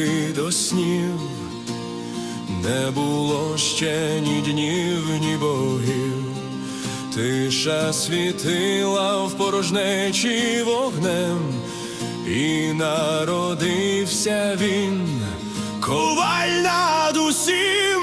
руки до снів, не було ще ні днів, ні богів, тиша світила в порожнечі вогнем, і народився він, коваль над усім.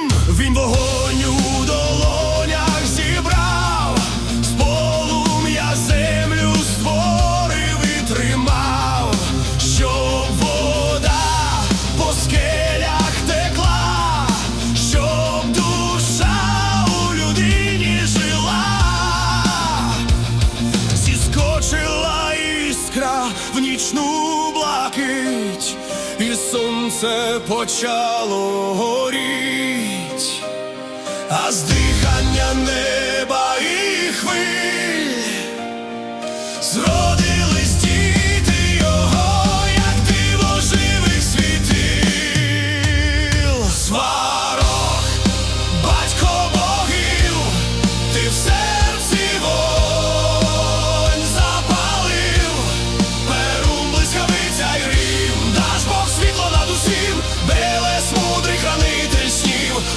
Іскра в нічну блакить, і сонце почало горіть, а з дихання неба і хвиль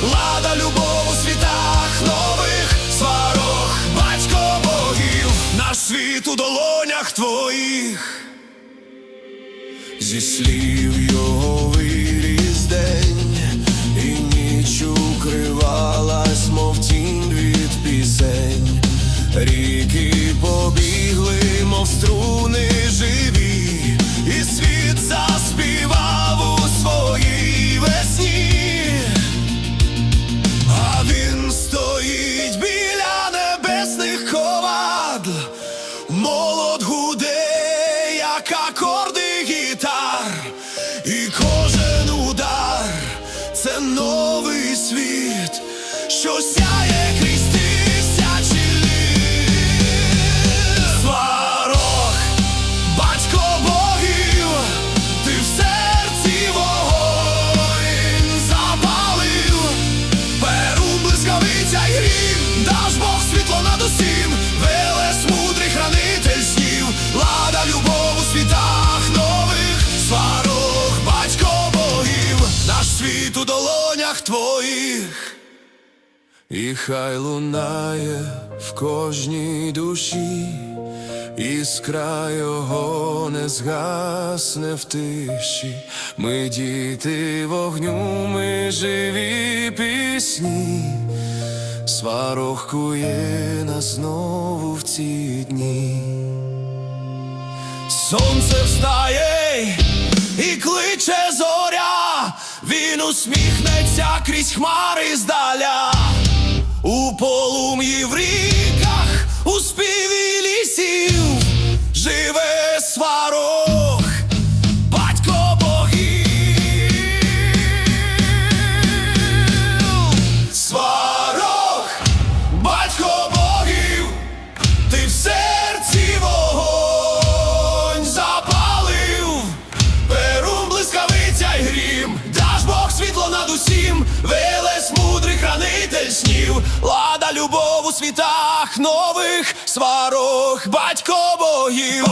лада любов у світах нових, сварог, батько богів, наш світ у долонях твоїх. Зі слів його виріс день, і ніч укривалась, мов тінь від пісень. Ріки як акорди гітар, і кожен удар це новий світ, що сяє крізь твоїх. І хай лунає в кожній душі, іскра його не згасне в тиші. Ми діти вогню, ми живі пісні, сварог кує нас знову в ці дні. Сонце встає і кличе зоря, він усміхнеться крізь хмари здаля, у полум'ї в ріках, у співі лісів живе сварог, батько богів. Сварог, батько богів, ти в серці вогонь запалив, перум блискавиця й Бог світло над усім, велес мудрий хранитель снів, лада любов у світах нових, сварог, батько богів.